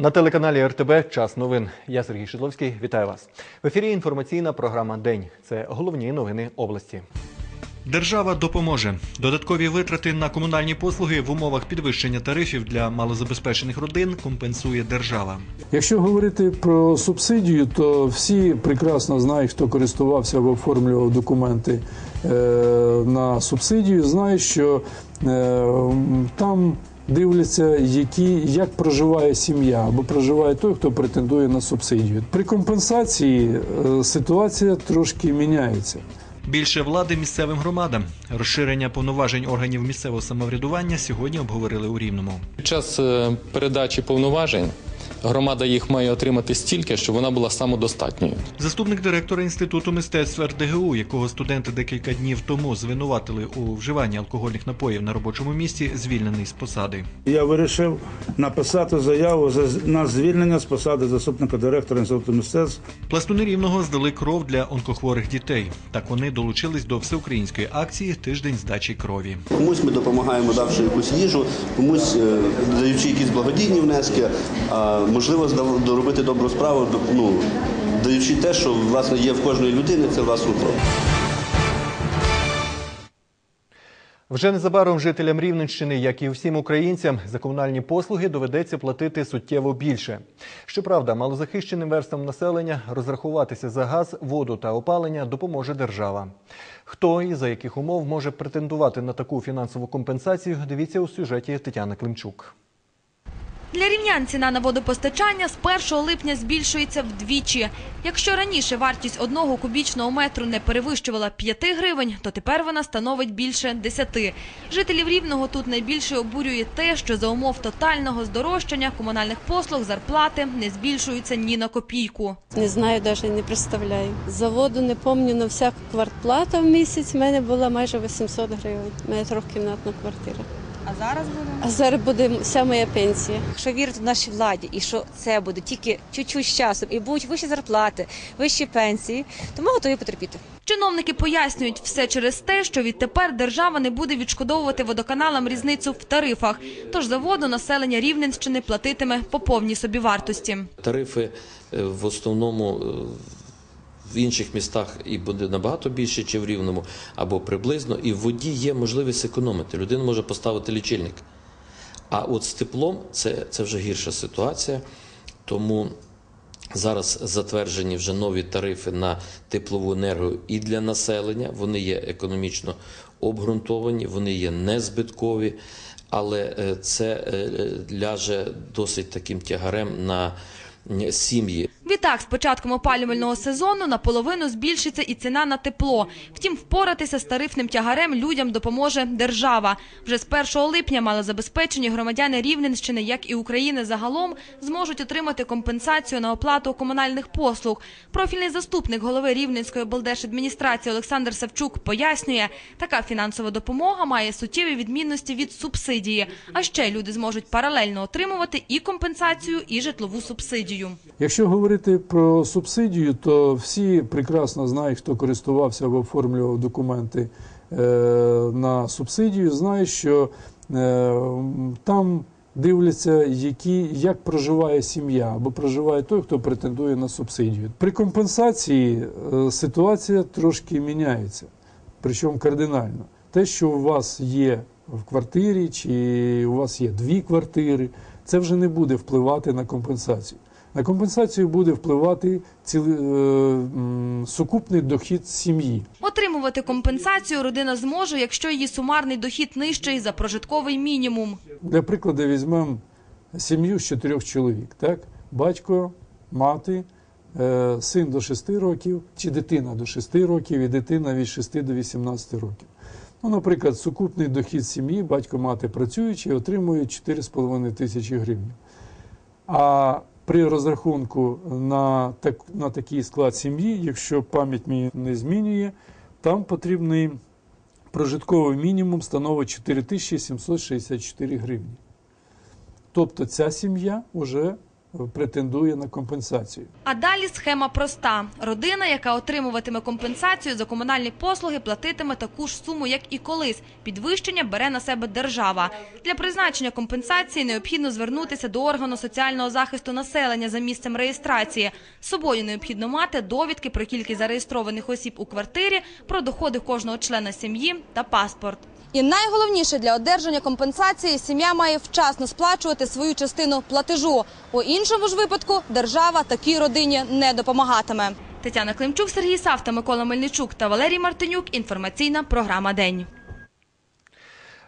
На телеканалі РТБ Час новин. Я Сергій Шидловський. Вітаю вас. В ефірі інформаційна програма День. Це головні новини області. Держава допоможе. Додаткові витрати на комунальні послуги в умовах підвищення тарифів для малозабезпечених родин компенсує держава. Якщо говорити про субсидію, то всі прекрасно знають, хто користувався або оформлював документи е, на субсидію, знають, що е, там дивляться, які, як проживає сім'я або проживає той, хто претендує на субсидію. При компенсації е, ситуація трошки міняється. Більше влади місцевим громадам. Розширення повноважень органів місцевого самоврядування сьогодні обговорили у Рівному. Під час е, передачі повноважень громада їх має отримати стільки, щоб вона була самодостатньою. Заступник директора інституту мистецтв РДГУ, якого студенти декілька днів тому звинуватили у вживанні алкогольних напоїв на робочому місці, звільнений з посади. Я вирішив написати заяву за- на звільнення з посади заступника директора інституту мистецтв. Пластуни рівного здали кров для онкохворих дітей. Так вони долучились до всеукраїнської акції Тиждень здачі крові. Комусь ми допомагаємо, давши якусь їжу, комусь е, даючи якісь благодійні внески, а можливо доробити добру справу, ну, даючи те, що власне є в кожної людини, це власну кров. Вже незабаром жителям Рівненщини, як і всім українцям, за комунальні послуги доведеться платити суттєво більше. Щоправда, малозахищеним верствам населення розрахуватися за газ, воду та опалення допоможе держава. Хто і за яких умов може претендувати на таку фінансову компенсацію, дивіться у сюжеті Тетяни Климчук. Для рівнян ціна на водопостачання з 1 липня збільшується вдвічі. Якщо раніше вартість одного кубічного метру не перевищувала 5 гривень, то тепер вона становить більше 10. Жителів Рівного тут найбільше обурює те, що за умов тотального здорожчання комунальних послуг зарплати не збільшуються ні на копійку. Не знаю, навіть не представляю. Заводу не пам'ятаю, але всяка квартплата в місяць в мене була майже 800 гривень. У мене квартира. А зараз буде? А зараз буде вся моя пенсія. Якщо вірити в нашій владі і що це буде тільки чуть-чуть з часом і будуть вищі зарплати, вищі пенсії, то ми готові потерпіти. Чиновники пояснюють все через те, що відтепер держава не буде відшкодовувати водоканалам різницю в тарифах. Тож за воду населення Рівненщини платитиме по повній собівартості. Тарифи е, в основному е, в інших містах і буде набагато більше, чи в рівному, або приблизно. І в воді є можливість економити. Людина може поставити лічильник. А от з теплом це, це вже гірша ситуація. Тому зараз затверджені вже нові тарифи на теплову енергію і для населення. Вони є економічно обґрунтовані, вони є незбиткові, але е, це е, ляже досить таким тягарем на сім'ї. Відтак, з початком опалювального сезону наполовину збільшиться і ціна на тепло. Втім, впоратися з тарифним тягарем людям допоможе держава. Вже з 1 липня малозабезпечені громадяни Рівненщини, як і України загалом, зможуть отримати компенсацію на оплату комунальних послуг. Профільний заступник голови Рівненської облдержадміністрації Олександр Савчук пояснює, така фінансова допомога має суттєві відмінності від субсидії. А ще люди зможуть паралельно отримувати і компенсацію, і житлову субсидію. Якщо говорити про субсидію, то всі прекрасно знають, хто користувався або оформлював документи е, на субсидію, знають, що е, там дивляться, які, як проживає сім'я або проживає той, хто претендує на субсидію. При компенсації е, ситуація трошки міняється, причому кардинально. Те, що у вас є в квартирі, чи у вас є дві квартири, це вже не буде впливати на компенсацію. На компенсацію буде впливати ціли, е, сукупний дохід сім'ї. Отримувати компенсацію родина зможе, якщо її сумарний дохід нижчий за прожитковий мінімум. Для прикладу візьмемо сім'ю з чотирьох чоловік. Так? Батько, мати, е, син до 6 років, чи дитина до 6 років, і дитина від 6 до 18 років. Ну, наприклад, сукупний дохід сім'ї, батько, мати працюючи, отримують 4,5 тисячі гривень. А при розрахунку на, так, на такий склад сім'ї, якщо пам'ять мені не змінює, там потрібний прожитковий мінімум становить 4764 гривні. Тобто ця сім'я вже претендує на компенсацію. А далі схема проста. Родина, яка отримуватиме компенсацію за комунальні послуги, платитиме таку ж суму, як і колись. Підвищення бере на себе держава. Для призначення компенсації необхідно звернутися до органу соціального захисту населення за місцем реєстрації. З собою необхідно мати довідки про кількість зареєстрованих осіб у квартирі, про доходи кожного члена сім'ї та паспорт. І найголовніше для одержання компенсації сім'я має вчасно сплачувати свою частину платежу. У іншому ж випадку держава такій родині не допомагатиме. Тетяна Климчук, Сергій Савта, Микола Мельничук та Валерій Мартинюк. Інформаційна програма День.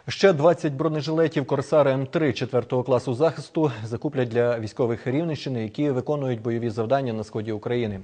Ще 20 бронежилетів Корсара М3 4 класу захисту закуплять для військових Рівненщини, які виконують бойові завдання на сході України.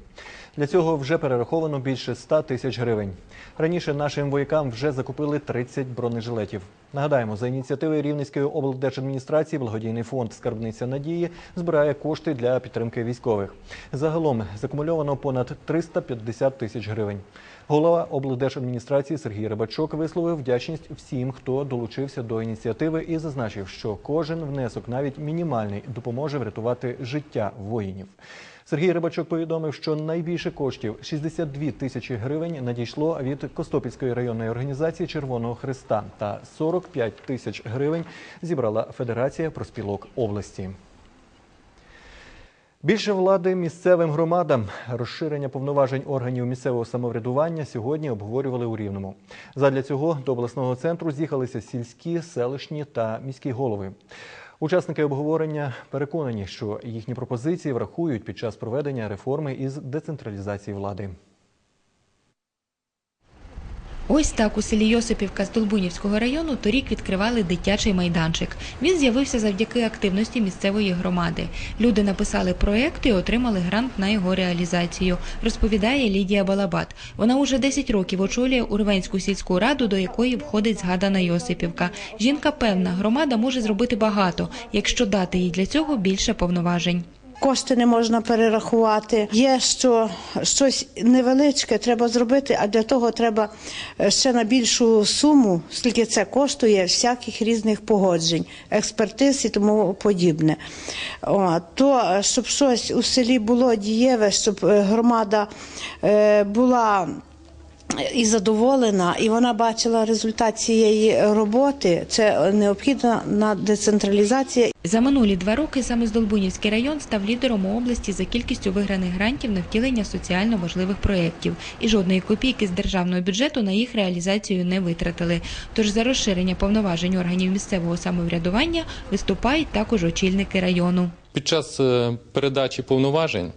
Для цього вже перераховано більше 100 тисяч гривень. Раніше нашим воякам вже закупили 30 бронежилетів. Нагадаємо, за ініціативи Рівненської облдержадміністрації благодійний фонд Скарбниця надії збирає кошти для підтримки військових. Загалом закумульовано понад 350 тисяч гривень. Голова облдержадміністрації Сергій Рибачок висловив вдячність всім, хто долучився до ініціативи, і зазначив, що кожен внесок, навіть мінімальний, допоможе врятувати життя воїнів. Сергій Рибачок повідомив, що найбільше коштів 62 тисячі гривень надійшло від Костопільської районної організації Червоного Христа та 45 тисяч гривень зібрала Федерація проспілок області. Більше влади місцевим громадам, розширення повноважень органів місцевого самоврядування сьогодні обговорювали у Рівному. Задля цього до обласного центру з'їхалися сільські, селищні та міські голови. Учасники обговорення переконані, що їхні пропозиції врахують під час проведення реформи із децентралізації влади. Ось так у селі Йосипівка з Долбунівського району торік відкривали дитячий майданчик. Він з'явився завдяки активності місцевої громади. Люди написали проєкт і отримали грант на його реалізацію, розповідає Лідія Балабат. Вона уже 10 років очолює Урвенську сільську раду, до якої входить згадана Йосипівка. Жінка певна, громада може зробити багато, якщо дати їй для цього більше повноважень. Кошти не можна перерахувати. Є що щось невеличке треба зробити, а для того треба е, ще на більшу суму, скільки це коштує, всяких різних погоджень, експертиз і тому подібне. О, то, е, щоб щось у селі було дієве, щоб е, громада була і задоволена, і вона бачила результат цієї роботи. Це необхідна на децентралізація. За минулі два роки саме Здолбунівський район став лідером у області за кількістю виграних грантів на втілення соціально важливих проєктів. І жодної копійки з державного бюджету на їх реалізацію не витратили. Тож за розширення повноважень органів місцевого самоврядування виступають також очільники району. Під час е, передачі повноважень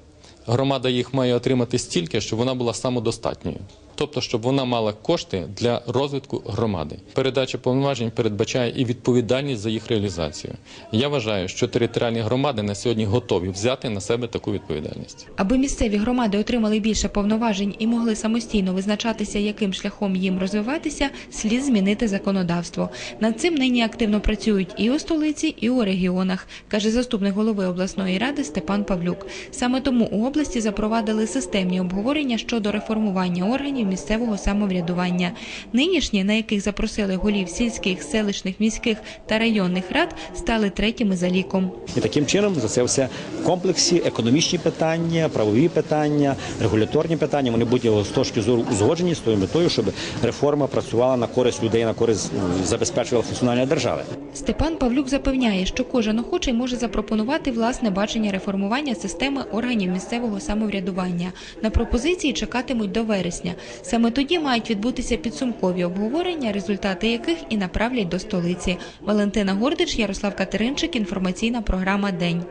громада їх має отримати стільки, щоб вона була самодостатньою. Тобто, щоб вона мала кошти для розвитку громади. Передача повноважень передбачає і відповідальність за їх реалізацію. Я вважаю, що територіальні громади на сьогодні готові взяти на себе таку відповідальність. Аби місцеві громади отримали більше повноважень і могли самостійно визначатися, яким шляхом їм розвиватися, слід змінити законодавство. Над цим нині активно працюють і у столиці, і у регіонах, каже заступник голови обласної ради Степан Павлюк. Саме тому у області запровадили системні обговорення щодо реформування органів місцевого самоврядування. Нинішні, на яких запросили голів сільських, селищних, міських та районних рад, стали третіми за ліком. І таким чином за це все в комплексі економічні питання, правові питання, регуляторні питання. Вони будуть з точки зору узгоджені з тою метою, щоб реформа працювала на користь людей, на користь забезпечувала функціонування держави. Степан Павлюк запевняє, що кожен охочий може запропонувати власне бачення реформування системи органів місцевого самоврядування. На пропозиції чекатимуть до вересня. Саме тоді мають відбутися підсумкові обговорення, результати яких і направлять до столиці. Валентина Гордич, Ярослав Катеринчик. Інформаційна програма День.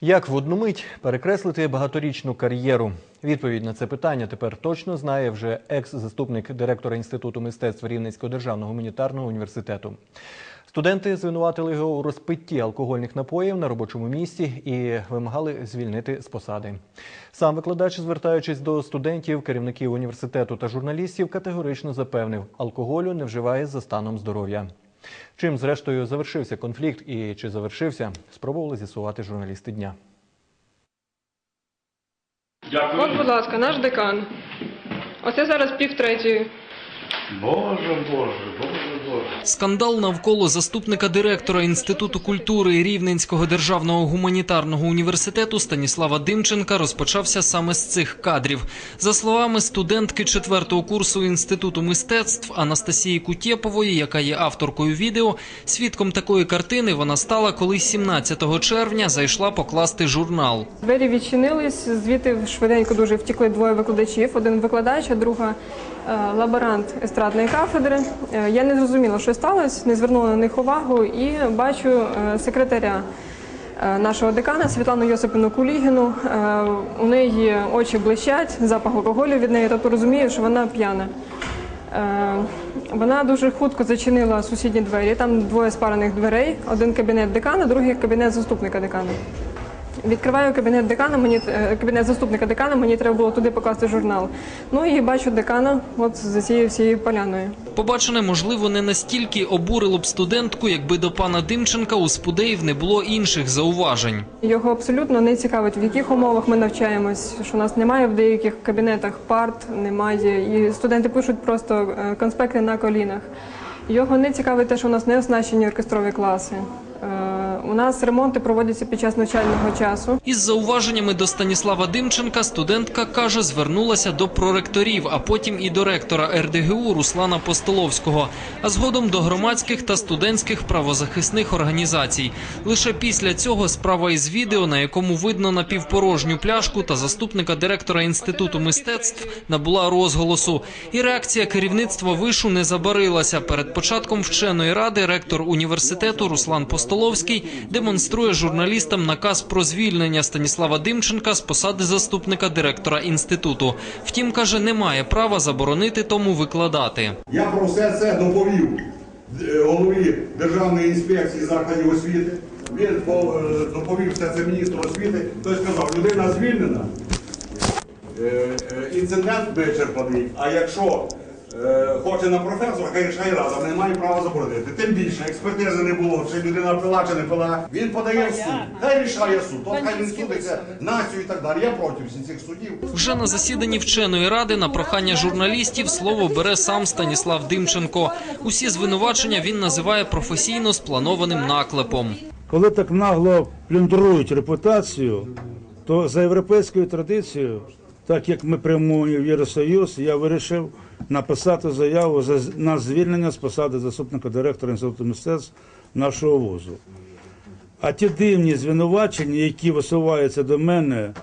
Як в одну мить перекреслити багаторічну кар'єру? Відповідь на це питання тепер точно знає вже екс-заступник директора Інституту мистецтв Рівненського державного гуманітарного університету. Студенти звинуватили його у розпитті алкогольних напоїв на робочому місці і вимагали звільнити з посади. Сам викладач, звертаючись до студентів, керівників університету та журналістів, категорично запевнив, алкоголю не вживає за станом здоров'я. Чим, зрештою, завершився конфлікт і чи завершився, спробували з'ясувати журналісти дня. От, будь ласка, наш декан. Оце зараз пів третьої. Боже, Боже, Боже. Скандал навколо заступника директора Інституту культури Рівненського державного гуманітарного університету Станіслава Димченка розпочався саме з цих кадрів. За словами студентки четвертого курсу Інституту мистецтв Анастасії Кутєпової, яка є авторкою відео, свідком такої картини вона стала, коли 17 червня зайшла покласти журнал. Двері відчинились, звідти швиденько дуже втікли двоє викладачів. Один викладач, а друга е, лаборант естрадної кафедри. Е, Я не зрозуміла, що сталося, не звернула на них увагу і бачу е, секретаря е, нашого декана Світлану Йосипівну Кулігіну. Е, У неї очі блищать, запах алкоголю від неї, тобто розумію, що вона п'яна. Вона дуже хутко зачинила сусідні двері. Там двоє спарених дверей: один кабінет декана, другий кабінет заступника декана. Відкриваю кабінет декана, мені е, кабінет заступника декана, мені треба було туди покласти журнал. Ну і бачу декана от за цією всією поляною. Побачене, можливо, не настільки обурило б студентку, якби до пана Димченка у спудеїв не було інших зауважень. Його абсолютно не цікавить, в яких умовах ми навчаємось, що у нас немає в деяких кабінетах парт, немає. І студенти пишуть просто е, конспекти на колінах. Його не цікавить те, що у нас не оснащені оркестрові класи. У нас ремонти проводяться під час навчального часу. Із зауваженнями до Станіслава Димченка студентка каже, звернулася до проректорів, а потім і до ректора РДГУ Руслана Постоловського, а згодом до громадських та студентських правозахисних організацій. Лише після цього справа із відео, на якому видно напівпорожню пляшку та заступника директора інституту мистецтв, набула розголосу. І реакція керівництва вишу не забарилася. Перед початком вченої ради ректор університету Руслан Постоловський демонструє журналістам наказ про звільнення Станіслава Димченка з посади заступника директора інституту. Втім, каже, не має права заборонити тому викладати. Я про все це доповів е, голові Державної інспекції закладів освіти. Він е, доповів все це міністру освіти. Той сказав, людина звільнена, е, інцидент вичерпаний. А якщо хоче на професора, хай рішає разом, не має права заборонити. Тим більше експертизи не було, чи людина пила, чи не пила. Він подає в суд. Хай рішає суд. От хай він судиться націю і так далі. Я проти всіх цих судів. Вже на засіданні вченої ради на прохання журналістів слово бере сам Станіслав Димченко. Усі звинувачення він називає професійно спланованим наклепом. Коли так нагло плюндрують репутацію, то за європейською традицією, так як ми прямуємо в Євросоюз, я вирішив написати заяву за- на звільнення з посади заступника директора інституту мистецтв нашого вузу. А ті дивні звинувачення, які висуваються до мене,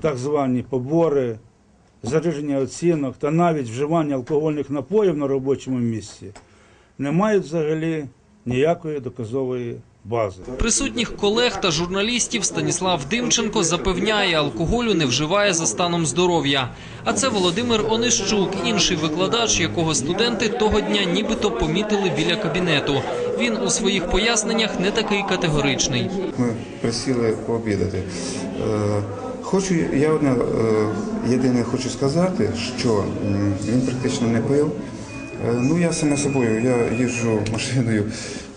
так звані побори, заниження оцінок та навіть вживання алкогольних напоїв на робочому місці, не мають взагалі ніякої доказової бази. Присутніх колег та журналістів Станіслав Димченко запевняє, алкоголю не вживає за станом здоров'я. А це Володимир Онищук, інший викладач, якого студенти того дня нібито помітили біля кабінету. Він у своїх поясненнях не такий категоричний. Ми присіли пообідати. Е, Хочу я одне е, єдине хочу сказати, що він практично не пив. Е, Ну я саме собою, я їжджу машиною.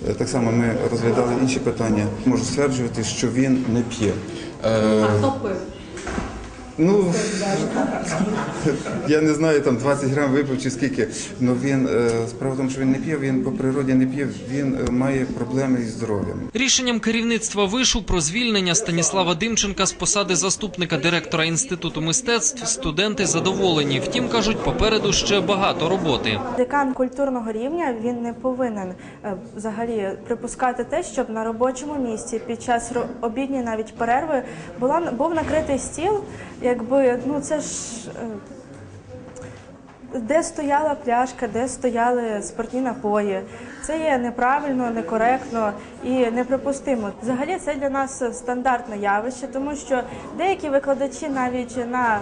Е, Так само ми розглядали інші питання. Можу стверджувати, що він не п'є. Е, пив? Ну я не знаю, там 20 грам випив чи скільки. Ну він е, справа в тому, що він не п'є, він по природі не п'є, він е, має проблеми із здоров'ям. Рішенням керівництва вишу про звільнення Станіслава Димченка з посади заступника директора інституту мистецтв студенти задоволені. Втім, кажуть, попереду ще багато роботи. Декан культурного рівня він не повинен е, взагалі припускати те, щоб на робочому місці під час обідньої навіть перерви була був накритий стіл, якби ну це ж. е, Де стояла пляшка, де стояли спиртні напої. Це є неправильно, некоректно і неприпустимо. Взагалі це для нас стандартне явище, тому що деякі викладачі навіть на,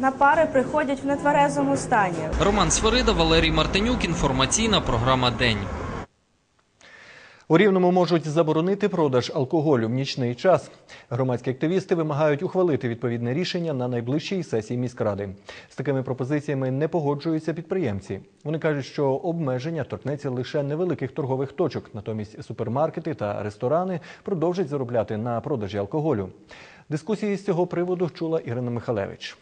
на пари приходять в нетверезому стані. Роман Свирида, Валерій Мартинюк. Інформаційна програма День. У Рівному можуть заборонити продаж алкоголю в нічний час. Громадські активісти вимагають ухвалити відповідне рішення на найближчій сесії міськради. З такими пропозиціями не погоджуються підприємці. Вони кажуть, що обмеження торкнеться лише невеликих торгових точок. Натомість супермаркети та ресторани продовжать заробляти на продажі алкоголю. Дискусії з цього приводу чула Ірина Михалевич.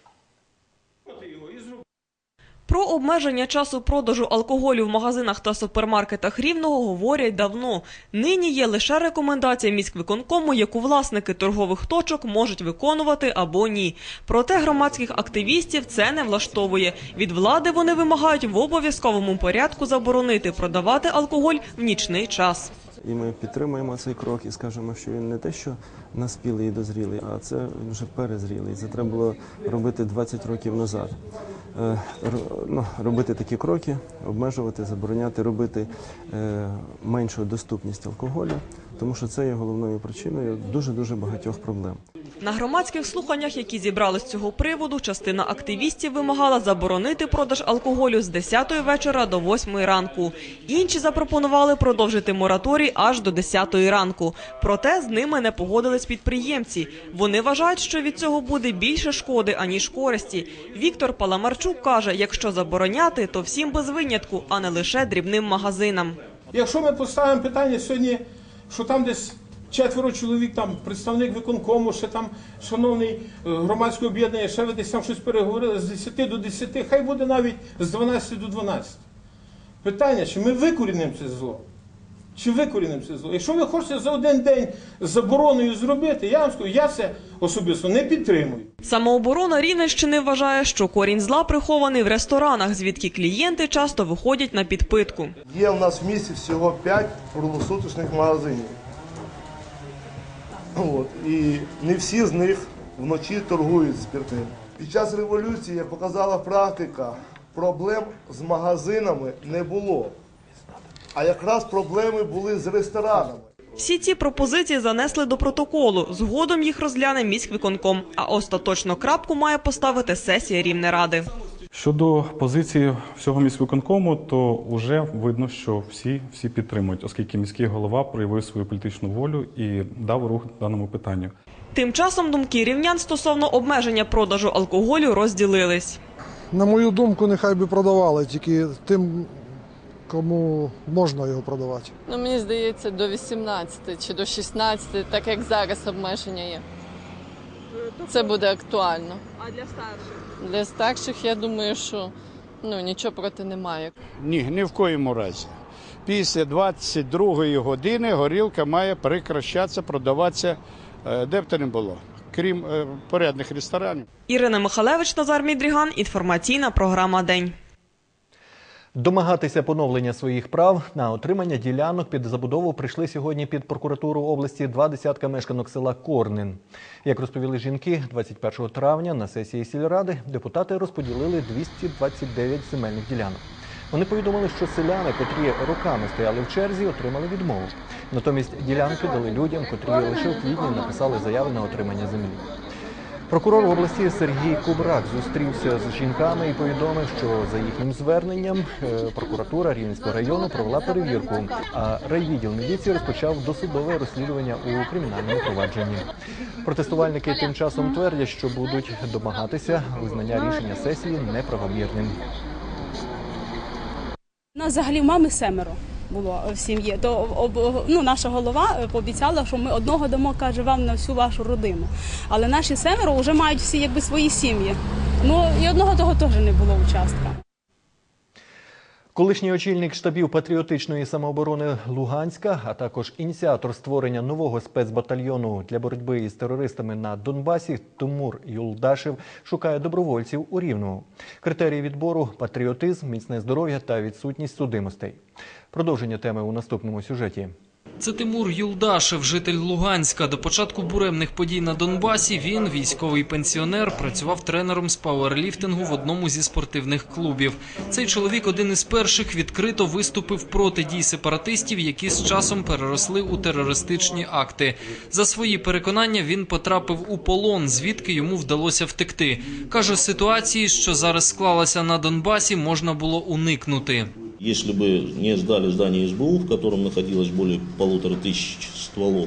Про обмеження часу продажу алкоголю в магазинах та супермаркетах Рівного говорять давно. Нині є лише рекомендація міськвиконкому, яку власники торгових точок можуть виконувати або ні. Проте громадських активістів це не влаштовує. Від влади вони вимагають в обов'язковому порядку заборонити продавати алкоголь в нічний час. І ми підтримуємо цей крок і скажемо, що він не те, що наспілий і дозрілий, а це вже перезрілий. Це треба було робити 20 років назад. Е, ну, робити такі кроки, обмежувати, забороняти, робити е, меншу доступність алкоголю, тому що це є головною причиною дуже-дуже багатьох проблем. На громадських слуханнях, які зібрали з цього приводу, частина активістів вимагала заборонити продаж алкоголю з 10 вечора до 8 ранку. Інші запропонували продовжити мораторій аж до 10 ранку. Проте з ними не погодились підприємці. Вони вважають, що від цього буде більше шкоди, аніж користі. Віктор Паламарчук каже, якщо забороняти, то всім без винятку, а не лише дрібним магазинам. Якщо ми поставимо питання сьогодні, що там десь четверо чоловік, там представник виконкому, ще там шановний е, громадське об'єднання, ще ви десь там щось переговорили з 10 до 10, хай буде навіть з 12 до 12. Питання, чи ми викорінимо це зло? Чи викорінимо це зло? Якщо ви хочете за один день забороною зробити, я вам скажу, я це особисто не підтримую. Самооборона Рівненщини вважає, що корінь зла прихований в ресторанах, звідки клієнти часто виходять на підпитку. Є у нас в місті всього 5 круглосуточних магазинів. От. І не всі з них вночі торгують спиртним. Під час революції, як показала практика, проблем з магазинами не було. А якраз проблеми були з ресторанами. Всі ці пропозиції занесли до протоколу. Згодом їх розгляне міськвиконком. А остаточно крапку має поставити сесія Рівнеради. Щодо позиції всього міськвиконкому, то вже видно, що всі, всі підтримують, оскільки міський голова проявив свою політичну волю і дав рух даному питанню. Тим часом думки рівнян стосовно обмеження продажу алкоголю розділились. На мою думку, нехай би продавали, тільки тим, кому можна його продавати. Ну, мені здається, до 18 чи до 16, так як зараз обмеження є. Це буде актуально. А для старших? Для старших, я думаю, що ну, нічого проти немає. Ні, ні в коєму разі. Після 22 години горілка має прекращатися, продаватися, е, де б то не було, крім е, порядних ресторанів. Ірина Михалевич, Назар Мідріган. Інформаційна програма День. Домагатися поновлення своїх прав на отримання ділянок під забудову прийшли сьогодні під прокуратуру області два десятка мешканок села Корнин. Як розповіли жінки, 21 травня на сесії сільради депутати розподілили 229 земельних ділянок. Вони повідомили, що селяни, котрі роками стояли в черзі, отримали відмову. Натомість ділянки дали людям, котрі лише у квітні написали заяви на отримання землі. Прокурор області Сергій Кубрак зустрівся з жінками і повідомив, що за їхнім зверненням е, прокуратура Рівненського району провела перевірку, а райвідділ міліції розпочав досудове розслідування у кримінальному провадженні. Протестувальники тим часом твердять, що будуть домагатися визнання рішення сесії неправомірним. Нас взагалі мами семеро було в сім'ї. То ну, наша голова е, пообіцяла, що ми одного дамо, каже, вам на всю вашу родину. Але наші семеро вже мають всі якби свої сім'ї. Ну і одного того теж не було участка. Колишній очільник штабів патріотичної самооборони Луганська, а також ініціатор створення нового спецбатальйону для боротьби із терористами на Донбасі Тимур Юлдашев шукає добровольців у Рівному. Критерії відбору патріотизм, міцне здоров'я та відсутність судимостей. Продовження теми у наступному сюжеті. Це Тимур Юлдашев, житель Луганська. До початку буремних подій на Донбасі він, військовий пенсіонер, працював тренером з пауерліфтингу в одному зі спортивних клубів. Цей чоловік один із перших відкрито виступив проти дій сепаратистів, які з часом переросли у терористичні акти. За свої переконання він потрапив у полон, звідки йому вдалося втекти. Каже, ситуації, що зараз склалася на Донбасі, можна було уникнути. Если бы не сдали здание СБУ, в котором находилось более полутора тысяч стволов,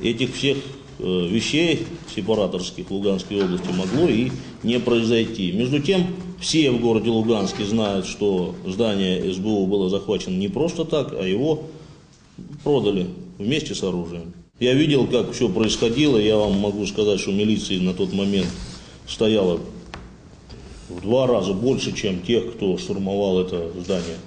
этих всех э, вещей сепараторских в Луганской области могло и не произойти. Между тем, все в городе Луганске знают, что здание СБУ было захвачено не просто так, а его продали вместе с оружием. Я видел, как все происходило, я вам могу сказать, что милиции на тот момент стояло в два раза больше, чем тех, кто штурмовал это здание.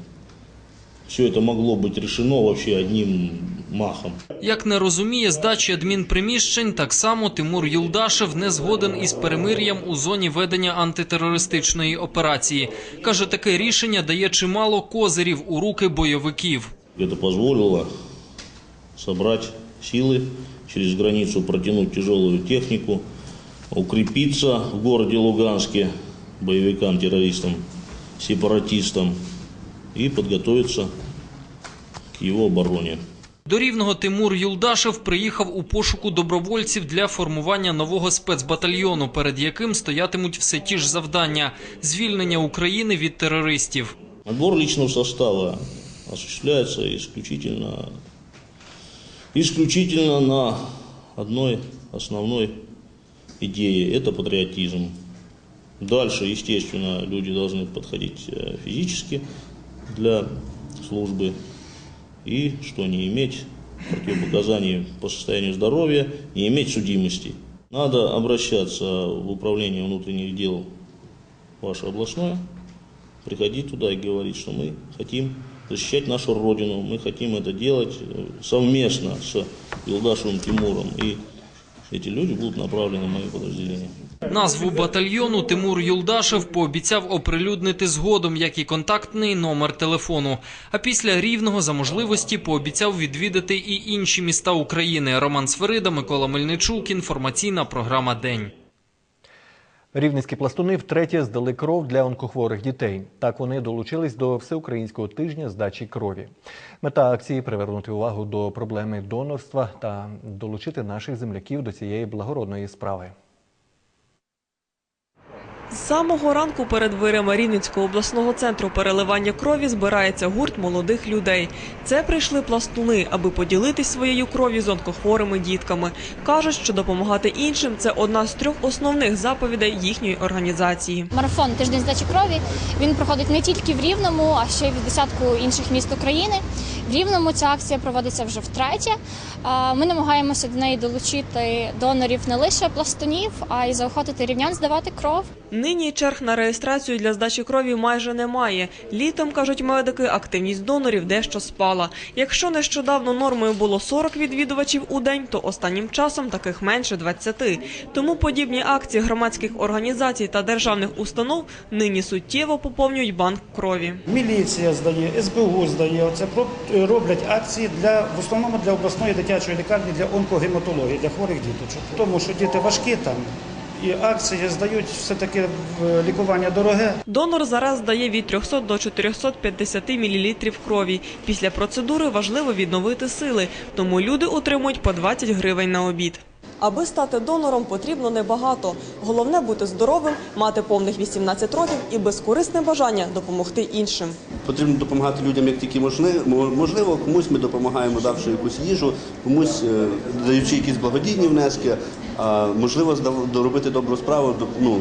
Все это могло быть решено вообще одним махом. Як не розуміє здачі адмінприміщень, так само Тимур Юлдашев не згоден із перемир'ям у зоні ведення антитерористичної операції. Каже, таке рішення дає чимало козирів у руки бойовиків. Это позволило собрать силы, через границу протянуть тяжелую технику, укрепиться в городе Луганске боевикам-террористам, сепаратистам и подготовиться к его обороне. До Рівного Тимур Юлдашев приїхав у пошуку добровольців для формування нового спецбатальйону, перед яким стоятимуть все ті ж завдання – звільнення України від терористів. Отбор личного состава осуществляется исключительно, исключительно на одной основной идее – это патриотизм. Дальше, естественно, люди должны подходить э, физически для службы и что не иметь противопоказаний по состоянию здоровья, не иметь судимости. Надо обращаться в управление внутренних дел ваше областное, приходить туда и говорить, что мы хотим защищать нашу Родину, мы хотим это делать э, совместно с Илдашевым Тимуром, и эти люди будут направлены в мои подразделения. Назву батальйону Тимур Юлдашев пообіцяв оприлюднити згодом, як і контактний номер телефону. А після Рівного за можливості пообіцяв відвідати і інші міста України. Роман Сверида, Микола Мельничук. Інформаційна програма День. Рівненські пластуни втретє здали кров для онкохворих дітей. Так вони долучились до всеукраїнського тижня здачі крові. Мета акції привернути увагу до проблеми донорства та долучити наших земляків до цієї благородної справи. З самого ранку перед дверима Рівненського обласного центру переливання крові збирається гурт молодих людей. Це прийшли пластуни, аби поділитись своєю кров'ю з онкохворими дітками. Кажуть, що допомагати іншим це одна з трьох основних заповідей їхньої організації. Марафон тиждень здачі крові він проходить не тільки в Рівному, а ще й в десятку інших міст України. В Рівному ця акція проводиться вже втретє. Ми намагаємося до неї долучити донорів не лише пластунів, а й заохотити рівнян здавати кров. Нині черг на реєстрацію для здачі крові майже немає. Літом, кажуть медики, активність донорів дещо спала. Якщо нещодавно нормою було 40 відвідувачів у день, то останнім часом таких менше 20. Тому подібні акції громадських організацій та державних установ нині суттєво поповнюють банк крові. Міліція здає, СБУ здає. Про- роблять акції для в основному для обласної дитячої лікарні для онкогематології, для хворих діточок. Тому що діти важкі там. І акції здають все-таки в лікування дороге. Донор зараз здає від 300 до 450 мл крові. Після процедури важливо відновити сили, тому люди отримують по 20 гривень на обід. Аби стати донором, потрібно небагато. Головне бути здоровим, мати повних 18 років і безкорисне бажання допомогти іншим. Потрібно допомагати людям як тільки можливо. Комусь ми допомагаємо, давши якусь їжу, комусь е, даючи якісь благодійні внески, а можливо, доробити добру справу, ну,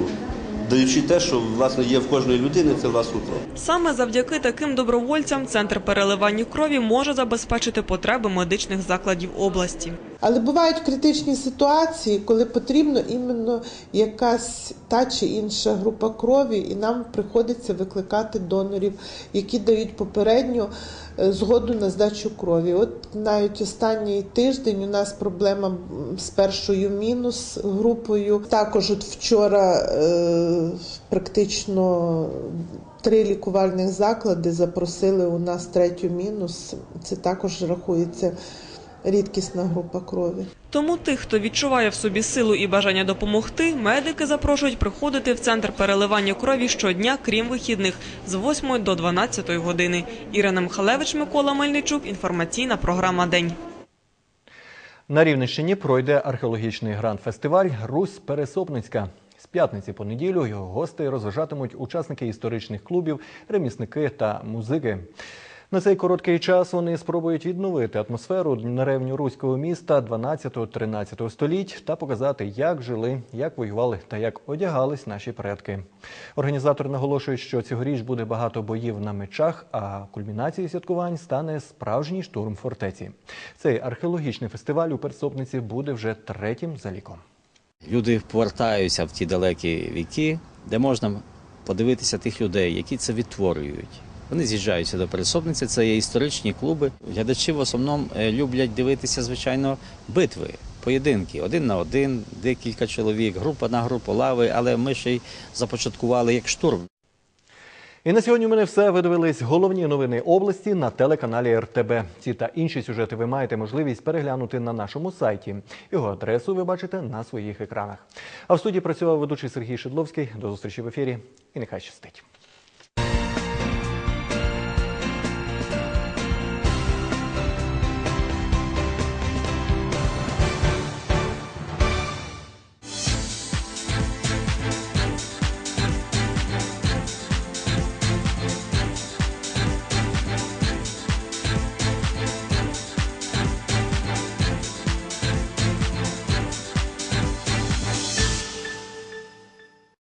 даючи те, що власне є в кожної людини, це власну кров. Саме завдяки таким добровольцям центр переливання крові може забезпечити потреби медичних закладів області. Але бувають критичні ситуації, коли потрібно іменно якась та чи інша група крові, і нам приходиться викликати донорів, які дають попередню е, згоду на здачу крові. От навіть останній тиждень у нас проблема з першою мінус групою. Також от вчора е, практично три лікувальних заклади запросили у нас третю мінус. Це також рахується рідкісна група крові. Тому тих, хто відчуває в собі силу і бажання допомогти, медики запрошують приходити в центр переливання крові щодня, крім вихідних, з 8 до 12 години. Ірина Михалевич, Микола Мельничук. Інформаційна програма День. На Рівненщині пройде археологічний гранд-фестиваль Русь Пересопницька. З п'ятниці по неділю його гостей розважатимуть учасники історичних клубів, ремісники та музики. На цей короткий час вони спробують відновити атмосферу на ревню руського міста 12-13 століть та показати, як жили, як воювали та як одягались наші предки. Організатори наголошують, що цьогоріч буде багато боїв на мечах, а кульмінацією святкувань стане справжній штурм фортеці. Цей археологічний фестиваль у Персопниці буде вже третім за ліком. Люди повертаються в ті далекі віки, де можна подивитися тих людей, які це відтворюють. Вони з'їжджаються до пересопниці, це є історичні клуби. Глядачі в основному е, люблять дивитися, звичайно, битви, поєдинки один на один, декілька чоловік, група на групу, лави, але ми ще й започаткували як штурм. І на сьогодні у мене все. Ви дивились головні новини області на телеканалі РТБ. Ці та інші сюжети ви маєте можливість переглянути на нашому сайті. Його адресу ви бачите на своїх екранах. А в студії працював ведучий Сергій Шедловський. До зустрічі в ефірі і нехай щастить.